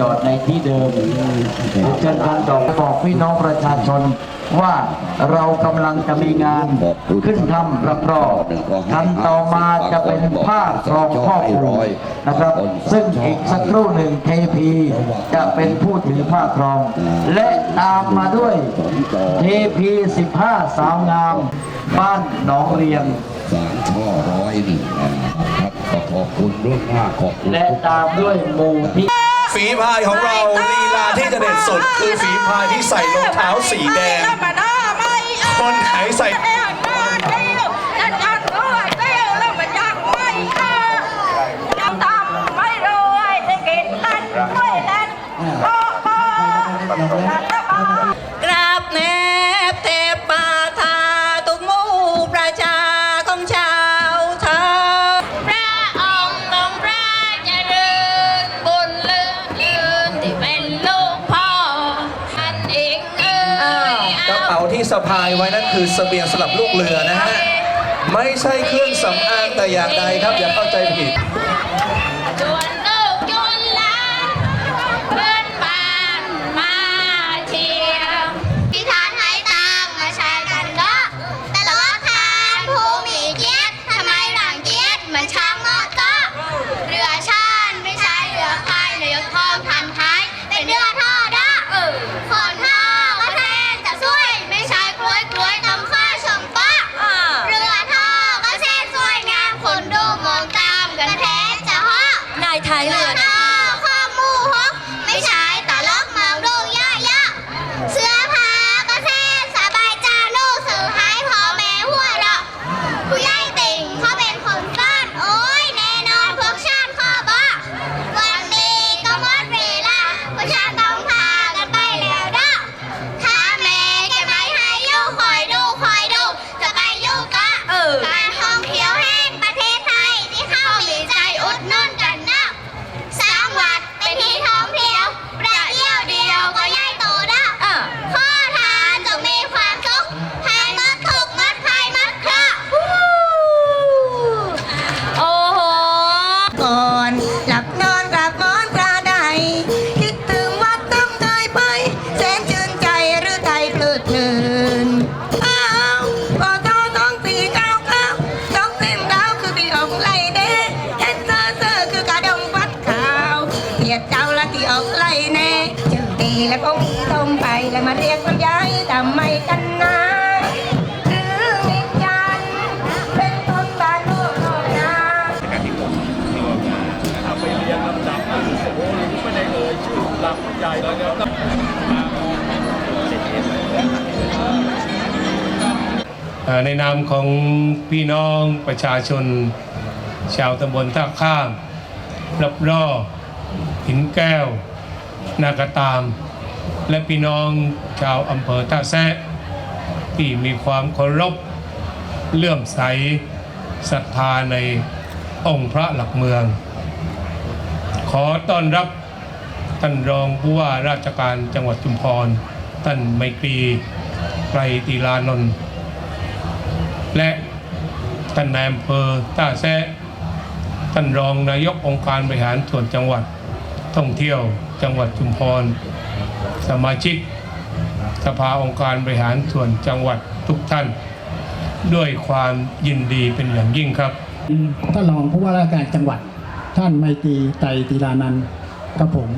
จอดในที่เดิมเชิญพันดอกบอกพี่น้องประชาชนว่าเรากำลังจะมีงานขึ้นทำรับรองทันต่อมาจะเป็นผ้าครองพ่อปู่นะครับ ซึ่งอีกสักครู่หนึ่งเทพีจะเป็นผู้ถือผ้าครอง และตามมาด้วยเทพี15สาวงาม บ้านหนองเรียงสามช่อร้อยหนึ่งนะครับก็ขอบคุณล่วงหน้าขอบคุณและตามด้วยหมู่ที่ ฝีพายของเราลีลาที่จะเด็ดสุดคือฝีพายที่ใส่รองเท้าสีแดง คนไหนใส่ เป๋าที่สะพายไว้นั่นคือเสบียงสำหรับลูกเรือนะฮะ ไม่ใช่เครื่องสำอางแต่อย่างใดครับอย่าเข้าใจผิด ในนามของพี่น้องประชาชน ชาวตำบลท่าข้ามรับร่อหินแก้ว นากระตาม และพี่น้องชาวอำเภอท่าแซะที่มีความเคารพเลื่อมใสศรัทธาในองค์พระหลักเมือง ขอต้อนรับท่านรองผู้ว่าราชการจังหวัดชุมพรท่านไมตรีไกรตีลานนท์ และท่านนายอำเภอท่าแซะท่านรองนายกองค์การบริหารส่วนจังหวัดท่องเที่ยวจังหวัดชุมพร สมาชิก สภาองค์การบริหารส่วนจังหวัดทุกท่าน ด้วยความยินดีเป็นอย่างยิ่งครับ ท่านรองผู้ว่าราชการจังหวัด ท่านไมตรีไตรตีลานันท์กับผม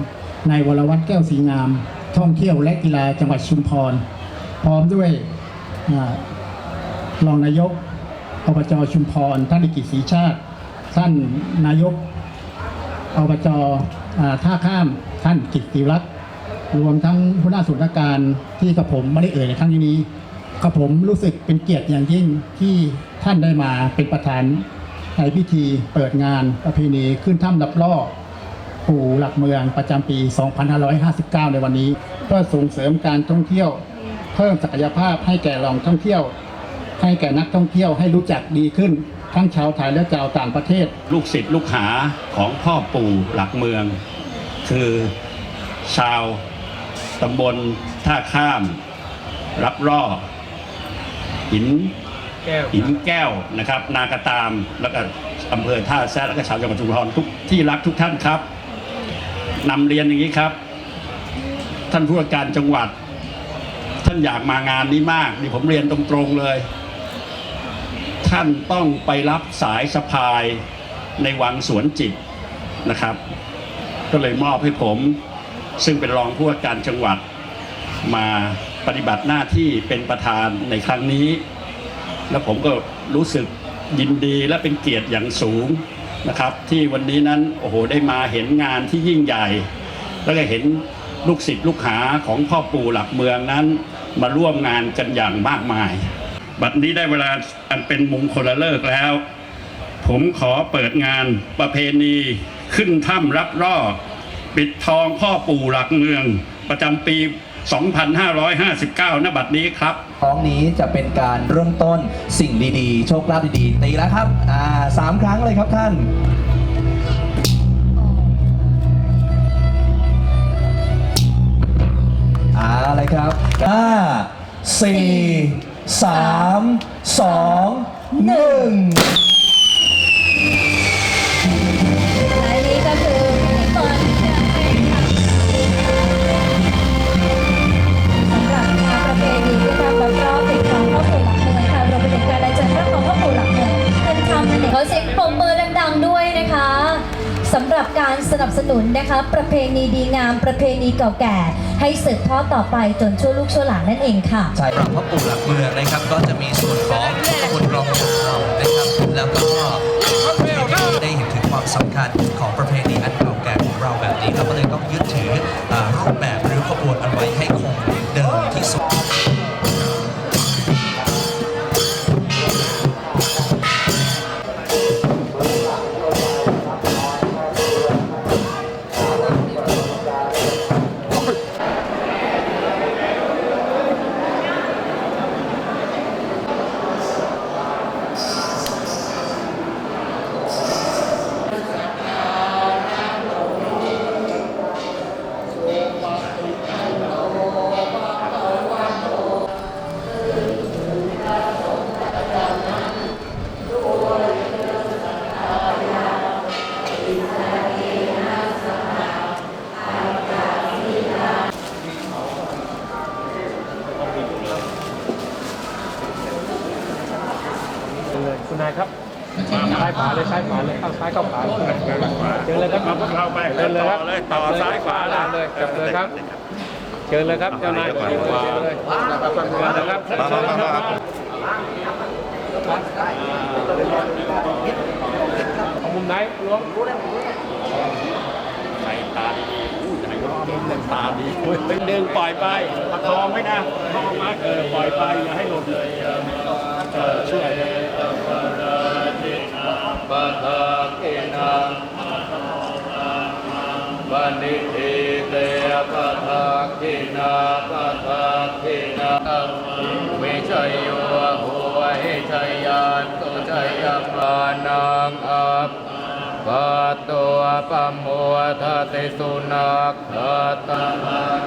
นายวรวัตรแก้วศรีงาม ท่องเที่ยวและกีฬาจังหวัดชุมพร พร้อมด้วย รองนายกอบจชุมพร ท่านดิกิศรีชาติ ท่านนายกอบจอท่าข้ามท่านกิตติรัตน์รวมทั้งหัวหน้าส่วนราชการที่กับผมไม่ได้เอ่ยในครั้งนี้กับผมรู้สึกเป็นเกียรติอย่างยิ่งที่ท่านได้มาเป็นประธานในพิธีเปิดงานประเพณีขึ้นถ้ำรับล่อปู่หลักเมืองประจำปี 2559 ในวันนี้ เพื่อส่งเสริมการท่องเที่ยว เพิ่มศักยภาพให้แก่แหล่งท่องเที่ยว ให้แก่นักท่องเที่ยวให้รู้จักดีขึ้น ทั้งชาวไทยและชาวต่างประเทศ ลูกศิษย์ลูกหาของพ่อปู่หลักเมือง คือชาวตำบลท่าข้าม รับร่อหินแก้วหินแก้วนะครับ นากระตามแล้วก็อำเภอท่าแซะแล้วก็ชาวจังหวัดชุมพรทุกที่รักทุกท่านครับนำเรียนอย่างนี้ครับ ท่านผู้ว่าการจังหวัด ท่านอยากมางานนี้มากนี่ผมเรียนตรงๆเลย ท่านต้องไปรับสายสะพายในวังสวนจิตนะครับ ก็เลยมอบให้ผม ซึ่งเป็นรองผู้ว่าการจังหวัดมาปฏิบัติหน้าที่เป็นประธานในครั้งนี้ แล้วผมก็รู้สึกยินดีและเป็นเกียรติอย่างสูงนะครับ ที่วันนี้นั้นโอ้โหได้มาเห็นงานที่ยิ่งใหญ่ แล้วก็เห็นลูกศิษย์ลูกหาของพ่อปู่หลักเมืองนั้น มาร่วมงานกันอย่างมากมาย บัดนี้ได้เวลาอันเป็นมงคลเลิกแล้ว ผมขอเปิดงานประเพณีขึ้นถ้ำรับร่อ ปิดทองพ่อปู่หลักเมือง ประจำปี 2559 ณ บัดนี้ครับท้องนี้จะเป็นการเริ่มต้นสิ่งดีๆ โชคลาภดีๆ ตีแล้วครับ อ่าสามครั้งเลยครับท่านอ่าอะไรครับห้าสี่ 3 2 1 นุนนะคะ ประเพณีดีงาม ประเพณีเก่าแก่ ให้สืบทอดต่อไปจนชั่วลูกชั่วหลานนั่นเองค่ะ ใช่สำหรับพ่อปู่หลักเมืองนะครับก็จะมีส่วนของขบวนกลอง นายครับมาซ้ายขวาเลยซ้ายขวาเลยเข้าซ้ายเข้าขวาเชิญเลยครับเข้าไปเชิญเลยครับต่อซ้ายขวาเลยจับเลยครับเชิญเลยครับเจ้านายเชิญเลยเชิญเลยครับมามามาเอามุมไหนล้วงใส่ตาดีๆอู้ใหญ่ก็มุมตาดีเป็นดึงปล่อยไปประคองไว้นะประคองมาเออปล่อยไปอย่าให้หลุดเลยเออช่วย นิทิเตปะทากินาปะทากินาวิชัยโยโหวิชัยานตุชัยปานังอัปปะตัวปะโมทะติสุนักขะตะมัง